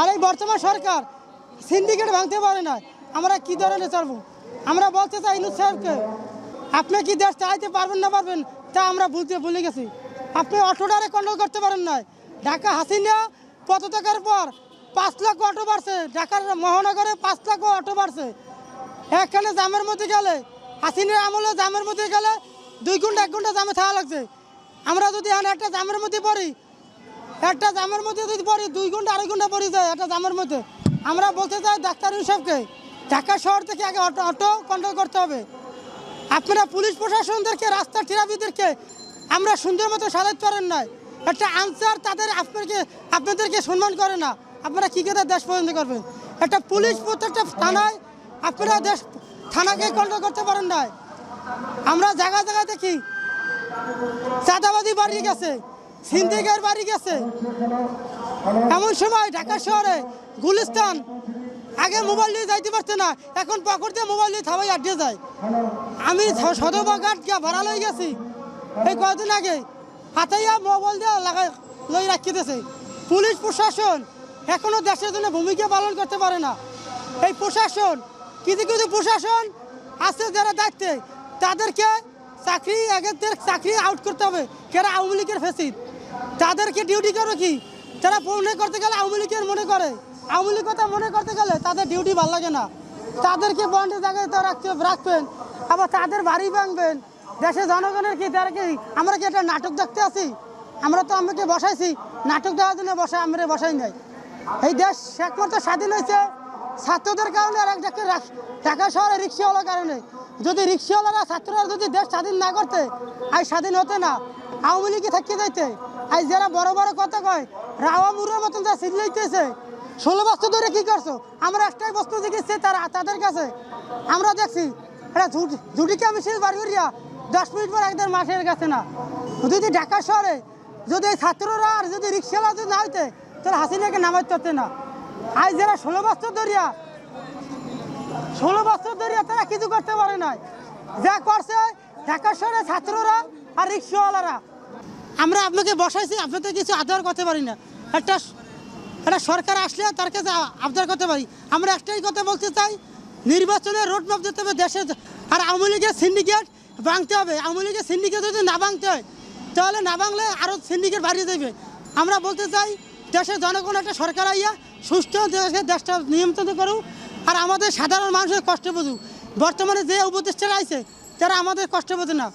আর এই বর্তমান সরকার সিন্ডিকেট ভাঙতে পারে না আমরা কি ধরনের চলবো? আমরা বলতে চাই ইনুস সাহেবকে, আপনি কি দেশ চালাইতে পারবেন না পারবেন, তা আমরা বুঝতে ভুলে গেছি। আপনি অটোটারে কন্ট্রোল করতে পারেন না ঢাকা হাসিনা পদত্যাগের পর পাঁচ লাখ অটো বাড়ছে। ঢাকার মহানগরে পাঁচ লাখ অটো বাড়ছে। এখানে জামের মধ্যে গেলে, হাসিনের আমলে জামের মধ্যে গেলে দুই ঘণ্টা, এক ঘণ্টা জামে থাকা লাগছে। আমরা যদি এখন একটা জামের মধ্যে পড়ি একটা জামের মধ্যে যদি পড়ি, দুই ঘণ্টা, আড়াই ঘণ্টা পড়ি যায় একটা জামের মধ্যে। আমরা বলতে চাই ডাক্তার হিসাবকে, ঢাকা শহর থেকে আগে অটো অটো কন্ট্রোল করতে হবে। আপনারা পুলিশ প্রশাসনদেরকে রাস্তা ট্রাফিকদেরকে আমরা সুন্দর মতো সাজাতে পারেন না একটা আনসার তাদের আপনাকে, আপনাদেরকে সম্মান করে না। আপনারা কী করে দেশ পর্যন্ত করবেন? একটা পুলিশ প্রত্যেকটা থানায় আপনারা দেশ, থানাকে কন্ট্রোল করতে পারেন না আমরা জায়গা জায়গায় দেখি চাঁদাবাদি বাড়ি গেছে। সিন্দিকের বাড়ি গেছে। এমন সময় ঢাকা শহরে গুলিস্তান আগে মোবাইল নিয়ে যাইতে পারছে না, এখন পকর দিয়ে মোবাইল নিয়ে থাবাই আড্ডে যায়। আমি গিয়া ভাড়া লই গেছি। এই কয়েকদিন আগে হাতাইয়া মোবাইল দিয়ে লাগাই লই রাখিতেছে পুলিশ প্রশাসন এখনও দেশের জন্য ভূমিকা পালন করতে পারে না। এই প্রশাসন, কিছু কিছু প্রশাসন আছে যারা দায়িত্বে, তাদেরকে চাকরি আগেদের চাকরি আউট করতে হবে। কেরা আওয়ামী লীগের ফেসিদ। তাদেরকে ডিউটি করো কি? যারা মনে করতে গেলে আওয়ামী লীগের মনে করে। আওয়ামী লীগ কথা মনে করতে গেলে তাদের ডিউটি ভালো লাগে না। তাদেরকে বন্ডে জায়গায় তো রাখতে রাখবেন। আবার তাদের বাড়ি ভাঙবেন। দেশের জনগণের কি, তারা কি, আমরা কি একটা নাটক দেখতে আছি? আমরা তো আমাকে বসাইছি। নাটক দেওয়ার জন্য বসাই আমরা বসাই নাই। এই দেশ একমাত্র স্বাধীন হয়েছে। ছাত্রদের কারণে আর একটা ঢাকা শহরে রিক্সাওয়ালার কারণে। যদি রিক্সাওয়ালারা, ছাত্ররা যদি দেশ স্বাধীন না করতে আর স্বাধীন হতে না, আওয়ামী লীগে থাকতে যাইতে আজ যারা বড় বড় কথা কয়, রাওয়া মুরের মতন যা সিজলাইতেছে ষোলো বছর ধরে কি করছ? আমরা একটাই বস্তু জিজ্ঞেসছি তারা তাদের কাছে। আমরা দেখছি এটা ঝুটিকে আমি শেষ বার করিয়া দশ মিনিট পর একদের মাসের কাছে না? যদি ঢাকা শহরে যদি এই ছাত্ররা আর যদি রিক্সাওয়ালা যদি না হইতে, তাহলে হাসিনাকে নামাইতে পারতে না। আজ যারা ষোলো বছর ধরিয়া ষোলো বছর ধরিয়া তারা কিছু করতে পারে নাই। যা করছে ঢাকা শহরে ছাত্ররা আর রিক্সাওয়ালারা। আমরা আপনাকে বসাইছি, আপনাদের কিছু আদার করতে পারি না। একটা একটা সরকার আসলে তার কাছে আবদার করতে পারি। আমরা একটাই কথা বলতে চাই, নির্বাচনের রোড ম্যাপ দিতে হবে দেশের আর আওয়ামী লীগের সিন্ডিকেট ভাঙতে হবে। আওয়ামী লীগের সিন্ডিকেট যদি না ভাঙতে হয়, তাহলে না ভাঙলে আরও সিন্ডিকেট বাড়িয়ে দেবে। আমরা বলতে চাই, দেশের জনগণ একটা সরকার আইয়া সুস্থ দেশে দেশটা নিয়ন্ত্রণ করুক, আর আমাদের সাধারণ মানুষের কষ্ট বুঝুক। বর্তমানে যে উপদেষ্টারা আছে তারা আমাদের কষ্ট বোঝে না।